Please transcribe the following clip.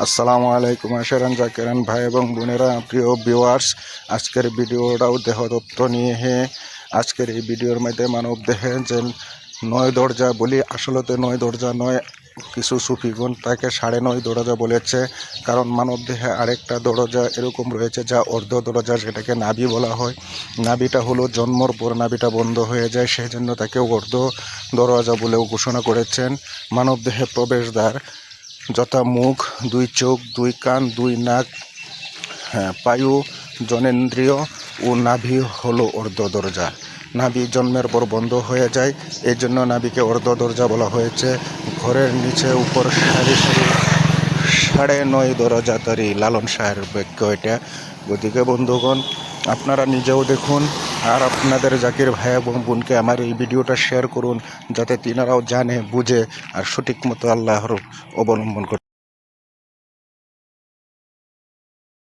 আসসালামু আলাইকুম, আশারান, জাকেরান ভাই এবং বোনেরা, প্রিয় ভিউয়ার্স আজকের ভিডিওটাও দেহদত্ত নিয়ে হে। আজকের এই ভিডিওর মধ্যে মানব দেহে যে নয় দরজা বলি, আসলতে নয় দরজা নয়, কিছু সুফিগুণ তাকে সাড়ে নয় দরজা বলেছে। কারণ মানব দেহে আরেকটা দরজা এরকম রয়েছে যা অর্ধ দরজা সেটাকে নাভি বলা হয়। নাভিটা হলো জন্মর পর নাভিটা বন্ধ হয়ে যায় সেই জন্য তাকে অর্ধ দরজা বলেও ঘোষণা করেছেন মানব দেহে প্রবেশদ্বার। যথা মুখ দুই চোখ দুই কান দুই নাক হ্যাঁ, পায়ু জনেন্দ্রিয় ও নাভি হলো অর্ধ দরজা। নাভি জন্মের পর বন্ধ হয়ে যায়। এই জন্য নাভিকে অর্ধ দরজা বলা হয়েছে। ঘরের নিচে উপর সারি সারি সাড়ে নয় দরজা তারি। লালন শাহের বাক্য এটা। গতিকে বন্ধুগণ আপনারা নিজেও দেখুন। আর আপনাদের জাকির ভাই এবং বোনকে আমার এই ভিডিওটা শেয়ার করুন, যাতে তিনারাও জানে, বুঝে আর সঠিক মতো আল্লাহর অবলম্বন করে